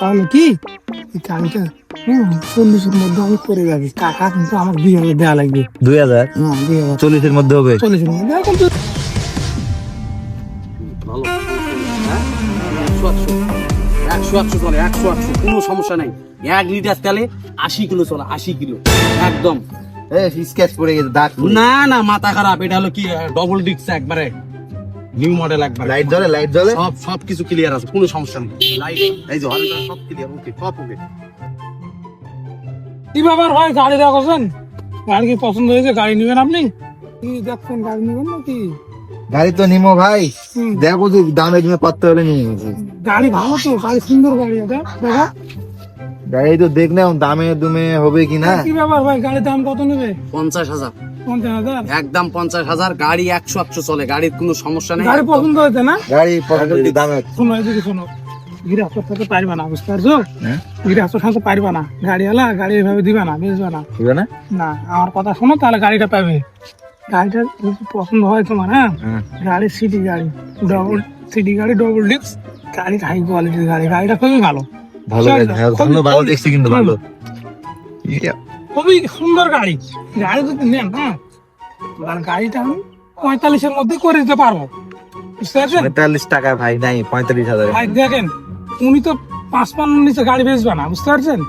হলো কি? চল্লিশের মধ্যে আমি করে যাবি। টাকা কিন্তু আমার দুই হাজার দেওয়া লাগবে। দুই হাজার? দুই হাজার। চল্লিশের মধ্যে হবে? চল্লিশের মধ্যে এখন তো হ্যাঁ? একশো চলে একশো একশো কোনো সমস্যা নেই। এক লিটার তেলে আশি কিলো চলে আশি কিলো। একদম। স্কেচ পড়ে গেছে দাগ না না মাথা খারাপ। এটা হলো কি ডবল ডিস্ক একবারে। নিউ মডেল একবারে। লাইট জ্বলে লাইট জ্বলে? সব সব কিছু ক্লিয়ার আছে কোনো সমস্যা নেই। লাইট এই যে হরেন সব ক্লিয়ার ওকে সব ওকে কি ব্যাপার ভাই গাড়ি রাখছেন গাড়ি কি পছন্দ হয়েছে? গাড়ি নেবেন আপনি? কি দেখছেন গাড়ি নেবেন নাকি? গাড়ি তো নিমো ভাই। দেখো যে দামে তুমি কত হলে নিয়ে গেছে গাড়ি ভালো তো গাড়ি সুন্দর গাড়ি এটা দেখো? গাড়ি তো দেখলে দামে দুমে হবে কিনা। কি ব্যাপার ভাই গাড়ির দাম কত নেবে? পঞ্চাশ হাজার। একদম পঞ্চাশ হাজার গাড়ি একশো একশো চলে গাড়ির কোনো সমস্যা নেই। গাড়ি পছন্দ হয়েছে না? গাড়ি পছন্দ দামে শোনো এদিকে শোনো। সাথে পারবে না বুঝতে পারছ? হ্যাঁ? গৃহস্থর সাথে পারবে না। গাড়িওয়ালা গাড়ি এভাবে দিবে না বুঝবে না। না? না আমার কথা শোনো তাহলে গাড়িটা পাবে। গাড়িটা পছন্দ হয় তোমার হ্যাঁ? হ্যাঁ। গাড়ি সিটি গাড়ি ডবল সিটি গাড়ি ডবল ডিস্ক গাড়ি হাই কোয়ালিটির গাড়ি গাড়িটা খুবই ভালো। ভালো হ্যাঁ, ভালো ভালো দেখছি কিন্তু ভালো। ইয়া, খুবই সুন্দর গাড়ি। গাড়ি যদি নেন হ্যাঁ গাড়িটা আমি পঁয়তাল্লিশের মধ্যে করে দিতে পারব। বুঝতে পারছেন? পঁয়তাল্লিশ টাকা ভাই নাই পঁয়তাল্লিশ হাজার। ভাই দেখেন উনি তো পাঁচ পান্ন নিচে গাড়ি বেচবে না বুঝতে পারছেন?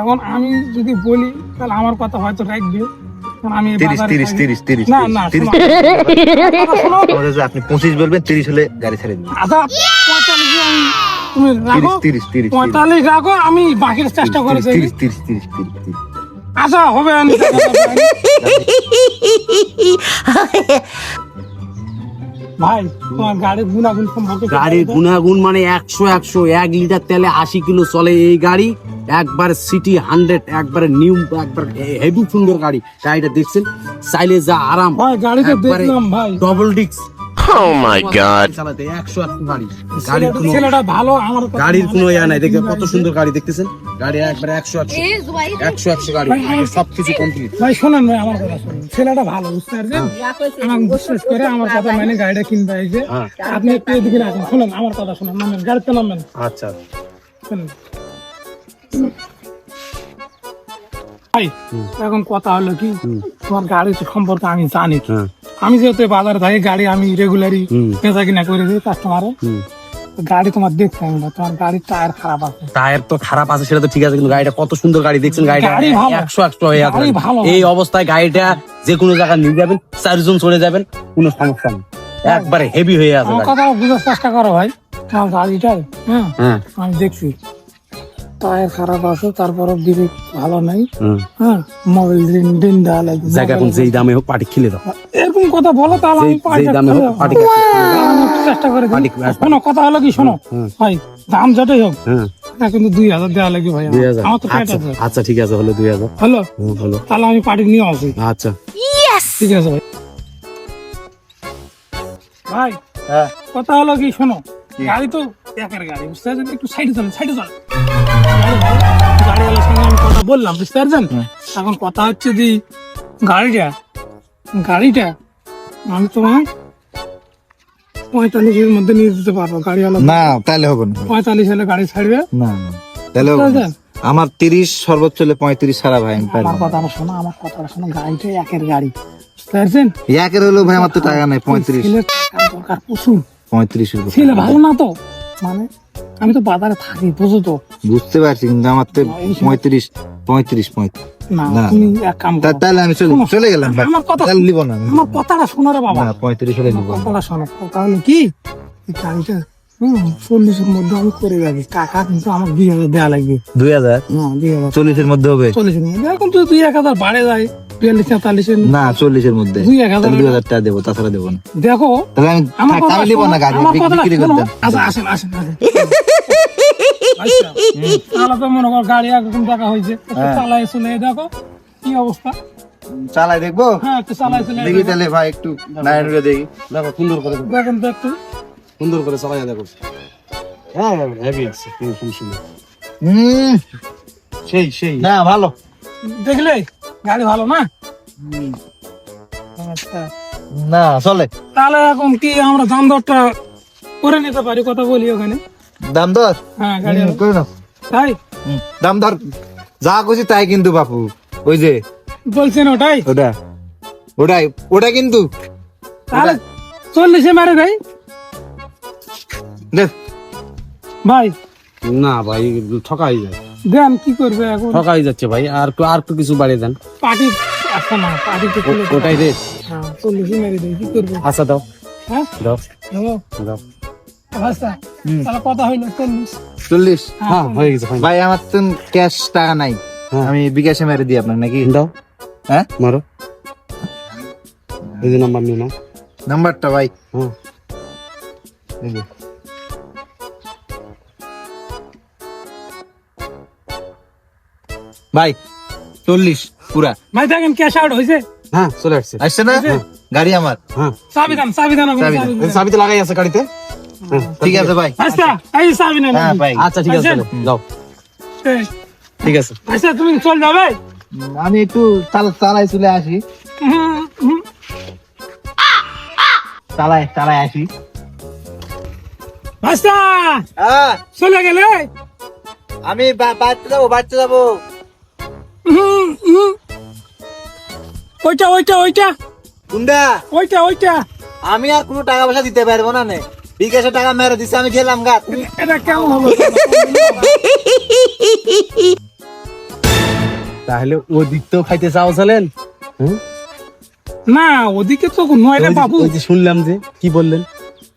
এখন আমি যদি বলি তাহলে আমার কথা হয়তো রাখবে। আমি না না আপনি পঁচিশ বলবেন তিরিশ হলে গাড়ি ছেড়ে দিন। আচ্ছা পঁয়তাল্লিশ আমি তুমি রাখো। পঁয়তাল্লিশ রাখো আমি বাকির চেষ্টা করে আচ্ছা হবে ভাই তোমার গাড়ির গুণাগুণ সম্পর্কে গাড়ির গুণাগুণ মানে একশো একশো এক লিটার তেলে আশি কিলো চলে এই গাড়ি একবার সিটি হান্ড্রেড একবারে নিউ একবার হেভি সুন্দর গাড়ি। গাড়িটা দেখছেন? চাইলে যা আরাম। ভাই একবারে দেখলাম ভাই। ডবল ডিস্ক Oh গাড়ির ছেলেটা- কোনো ভালো আমার গাড়ির কোনো ইয়া নাই দেখে কত সুন্দর গাড়ি দেখতেছেন? গাড়ি একবারে একশো একশো। একশো একশো গাড়ি। সব কিছু কমপ্লিট ভাই শোনেন ভাই আমার কথা শুনুন। ছেলেটা ভালো বুঝতে পারছেন? আমার বিশ্বাস করে আমার কথা মানে গাড়িটা কিনতে আইছে হ্যাঁ। আপনি একটু এদিকে আসেন শুনেন আমার কথা শুনেন নামেন গাড়িতে নামেন। আচ্ছা। শুনেন। ভাই এখন কথা হলো কি? তোমার গাড়ি সম্পর্কে আমি জানি। হ্যাঁ। আমি যেহেতু বাজারে থাকি গাড়ি আমি রেগুলারই হুম। বেচা কিনা করে দিই কাস্টমারে গাড়ি তোমার দেখতে আমি না তোমার গাড়ির টায়ার খারাপ আছে। টায়ার তো খারাপ আছে সেটা তো ঠিক আছে কিন্তু গাড়িটা কত সুন্দর গাড়ি দেখছেন গাড়িটা গাড়ি একশো একশো হয়ে আছে এই অবস্থায় গাড়িটা যে কোনো জায়গায় নিয়ে যাবেন চারজন চলে যাবেন কোনো সমস্যা নেই। একবারে হেভি হয়ে আছে কথা বুঝার চেষ্টা করো ভাই আমার গাড়িটার হ্যাঁ? হ্যাঁ। আমি দেখছি। টায়ার খারাপ আছে তারপরে দিকে ভালো নাই। হ্যাঁ মোবাইল দিন দিন দেওয়া লাগবে জায়গা এখন যেই দামে হোক পাটি খেলে দাও। এরকম কথা বলো তাহলে আমি যেই দামে হোক পাটি চেষ্টা করে দিই শোনো কথা হলো কি শোনো। ভাই দাম যতই হোক হ্যাঁ কিন্তু দুই হাজার দেওয়া লাগবে ভাই আমার। দুই হাজার। তো পেট আচ্ছা আছে। আচ্ছা ঠিক আছে হলো দুই হাজার। হলো? হলো। তাহলে আমি পার্টি নিয়ে আসি। আচ্ছা। ঠিক আছে ভাই। ভাই হ্যাঁ কথা হলো কি শোনো। গাড়ি তো একের গাড়ি বুঝতে পারছেন? একটু সাইডে চলেন সাইডে চলেন। গাড়িওয়ালার সঙ্গে আমি কথা বললাম বুঝতে পারছেন? এখন কথা হচ্ছে যে গাড়িটা গাড়িটা আমি তোমার পঁয়তাল্লিশের মধ্যে নিয়ে যেতে পারব গাড়িওয়ালা না তাহলে হবে না। পঁয়তাল্লিশ হলে গাড়ি ছাড়বে? না না তাহলে? আমার তিরিশ সর্বোচ্চ হলে পঁয়ত্রিশ সারা ভাই আমার না। কথাটা শোনো আমার কথাটা শোনো গাড়িটা একের গাড়ি বুঝতে পারছেন? একের হলেও ভাই আমার তো টাকা নাই পঁয়ত্রিশ। ছেলের দরকার প্রচুর। পঁয়ত্রিশ ছেলে ভালো না তো? মানে? আমি তো বাজারে থাকি বুঝো তো? বুঝতে পারছি কিন্তু আমার তো পঁয়ত্রিশ পঁয়ত্রিশ পঁয়ত্রিশ। না না। তুমি এক কাম করো। তাহলে আমি চলে গেলাম আমার কথা নিব না। আমার কথাটা শোনো রে বাবা। পঁয়ত্রিশ হলে নিব কথাটা শোনো। কথা হলো কি গাড়িটা চল্লিশের মধ্যে আমি করে যাবি। টাকা কিন্তু আমার দুই হাজার দেওয়া লাগবে। দুই হাজার? দুই হাজার। চল্লিশের মধ্যে হবে? চল্লিশের মধ্যে। এখন তো দুই এক হাজার বাড়ে যায় বিয়াল্লিশ তেতাল্লিশের না চল্লিশের মধ্যে। দুই এক হাজার দুই হাজার টাকা দেবো তাছাড়া দেবো না। দেখো তাহলে আমি আমার কথা আমি না গাড়ি বিক্রি- কথাটা বিক্রি শোনো। করতাম আচ্ছা আসেন আসেন আসেন। আচ্ছা, তাহলে তো মনে কর গাড়ি একরকম দেখা হয়েছে। হ্যাঁ। চালাই চলে দেখো। কি অবস্থা? চালাই দেখব? হ্যাঁ দেখি তাহলে ভাই একটু দেখি। দেখো সুন্দর করে দেখেন তো একটু। সুন্দর করে চালাই দেখো। হ্যাঁ হেভি আছে হুম। সেই সেই। না ভালো। দেখলে? গাড়ি ভালো না? আচ্ছা। না চলে। তাহলে এখন কি আমরা দাম দরটা করে নিতে পারি কথা বলি ওখানে? দাম দর? হ্যাঁ গাড়ি করে নাও। তাই? দাম দর যা খুশি তাই কিন্তু বাপু। ওই যে বলছেন ওটাই? ওটা। ওটাই ওটা কিন্তু। তাহলে চল্লিশে মারে ভাই। দেখ ভাই। না ভাই ঠকাই যায়। দেন কি করবে এখন? ঠকাই যাচ্ছে ভাই আর একটু- আর একটু কিছু বাড়িয়ে দেন। পার্টি আসছে না পার্টি তো ওটাই রেট হ্যাঁ চল্লিশে মেরে দেয় কি করবে? আচ্ছা দাও। হ্যাঁ? দাও। দাও। আচ্ছা কথা হইল চল্লিশ। চল্লিশ? হ্যাঁ হয়ে গেছে ভাই আমার তো ক্যাশ টাকা নাই। হ্যাঁ। আমি বিকাশে মেরে দিই আপনার নাকি? দাও। হ্যাঁ? মারো। এই যে নাম্বার নিও নাম্বারটা ভাই। হ্যাঁ। ভাই চল্লিশ পুরা। ভাই দেখেন ক্যাশ আউট হয়েছে হ্যাঁ চলে আসছে। আসছে না? গাড়ি আমার। হ্যাঁ। চাবি দাম চাবি দাম তো লাগাই আছে গাড়িতে। হ্যাঁ, ঠিক আছে ভাই। আচ্ছা এই চাবি হ্যাঁ ভাই। আচ্ছা ঠিক আছে যাও। ঠিক আছে। আচ্ছা তুমি চল যাবে আমি একটু চাল- চালাই চলে আসি। চালাই চালাই আসি। আচ্ছা। হ্যাঁ। চলে গেলে? আমি বাড়তে যাব বাড়তে যাব। ওইটা ওইটা ওইটা। কুন্ডা ওইটা ওইটা। আমি আর কোনো টাকা পয়সা দিতে পারব না নে। বিকাশে টাকা মেরে দিছে আমি গেলাম গা। এটা কেমন হলো? তাহলে ও দিক তো খাইতে চাও চলেন? না ওদিকে তো নয় রে বাবু। যে শুনলাম যে কি বললেন?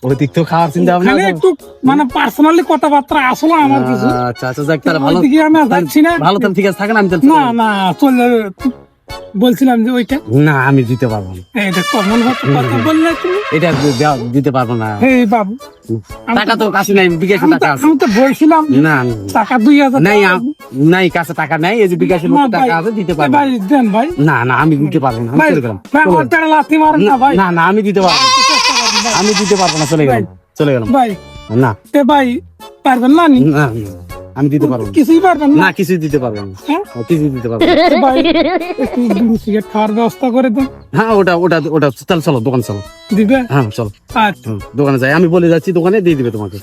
ওই তো খাওয়ার চিন্তা ভাবনা একটু মানে পার্সোনালি কথাবার্তা আসলো আমার কিছু। আচ্ছা আচ্ছা যাক তাহলে ভালো। ওইদিকে আমি যাচ্ছি না। ভালো তাহলে ঠিক আছে থাকেন আমি না না চল বলছিলাম যে ওইটা। না আমি দিতে পারব না। এটা কমন কথা বললে তুমি। এটা দিতে পারব না। বাবু টাকা তো কাছে নাই বিকাশে টাকা আছে। আমি তো বলছিলাম না টাকা দুই হাজার নাই নাই কাছে টাকা নাই এই যে বিকাশের টাকা আছে দিতে পারব ভাই দেন ভাই। না না আমি দিতে পারব না ভাই আমার টাকা লাথি মারেন না ভাই। না না আমি দিতে পারব না। আমি দিতে পারব না চলে গেলাম। চলে গেলাম। ভাই। না। তে ভাই পারবেন না নি? আমি দিতে পারব কিছুই পারবেন না? না কিছুই দিতে পারব না। হ্যাঁ? কিছুই দিতে পারব না। ভাই সিগারেট খাওয়ার ব্যবস্থা করে দেন। হ্যাঁ ওটা ওটা ওটা তাহলে চলো দোকান চলো। দিবে? হ্যাঁ চলো। আচ্ছা। দোকানে যাই। আমি বলে যাচ্ছি দোকানে দিয়ে দিবে তোমাকে।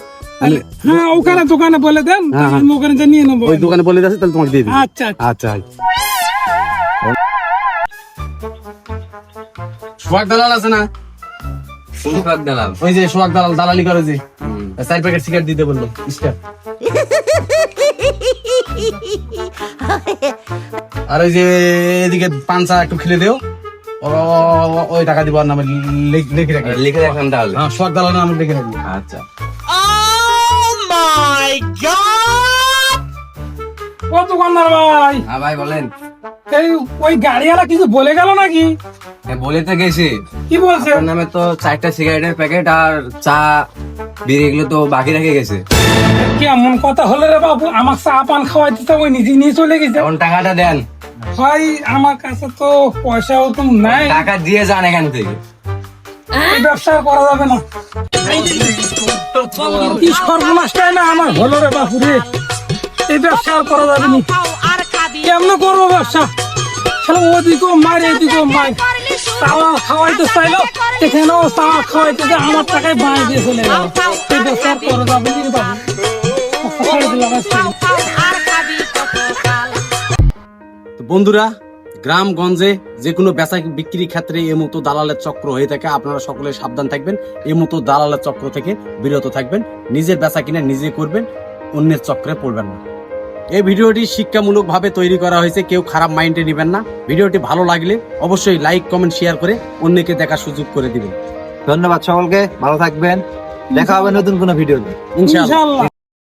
হ্যাঁ ওখানে দোকানে বলে দেন হ্যাঁ, হ্যাঁ। আমি ওখানে যে নিয়ে নেব। ওই দোকানে বলে যাচ্ছি তাহলে তোমাকে দিয়ে দিবে। আচ্ছা। আচ্ছা। আচ্ছা। সোহাগ দালাল আছে না? সোহাগ দালাল। ওই যে সোহাগ দালাল দালালি করে যে। চার প্যাকেট সিগারেট দিতে বলল স্টার। আর ওই যে এদিকে পাঞ্চা একটু খেলে দেও। ওই টাকা দিব আর নামে লিখে রাখি। লিখে রাখেন তাহলে। হ্যাঁ সোহাগ দালাল নামে লিখে রাখি আচ্ছা। ভাই। হ্যাঁ ভাই বলেন। ওই গাড়িওয়ালা কিছু বলে গেল নাকি? হ্যাঁ, বলে তো গেছে। কি বলছে? নামে তো চারটা সিগারেটের প্যাকেট আর চা বিড়ি এগুলো তো বাকি রেখে গেছে। কেমন কথা হলো রে বাবু? আমার চা পান খাওয়াই দিতে ওই নিজে নিয়ে চলে গেছে। এখন টাকাটা দেন। ভাই আমার কাছে তো পয়সাও তো নাই। টাকা দিয়ে যান এখান থেকে। এই ব্যবসা করা যাবে না। কি সর্বনাশটাই না? আমার হলো রে বাপু রে। এই ব্যবসা আর করা যাবে না। কেমন করব ব্যবসা? ওদিকেও মার, এদিকেও মার। চাওয়া খাওয়াইতে চাইলো এখানেও চাওয়া খাওয়াইতে যে আমার টাকায় দিয়ে চলে এই ব্যবসা করা যাবে। তো বন্ধুরা, গ্রামগঞ্জে যে কোনো বেচা বিক্রির ক্ষেত্রে এই মতো দালালের চক্র হয়ে থাকে। আপনারা সকলে সাবধান থাকবেন। এই মতো দালালের চক্র থেকে বিরত থাকবেন। নিজের বেচা কিনা নিজে করবেন, অন্যের চক্রে পড়বেন না। এই ভিডিওটি শিক্ষামূলক ভাবে তৈরি করা হয়েছে কেউ খারাপ মাইন্ডে নেবেন না। ভিডিওটি ভালো লাগলে অবশ্যই লাইক কমেন্ট শেয়ার করে অন্যকে দেখার সুযোগ করে দিবেন। ধন্যবাদ সকলকে ভালো থাকবেন। দেখা হবে নতুন কোনো ভিডিও ইনশাআল্লাহ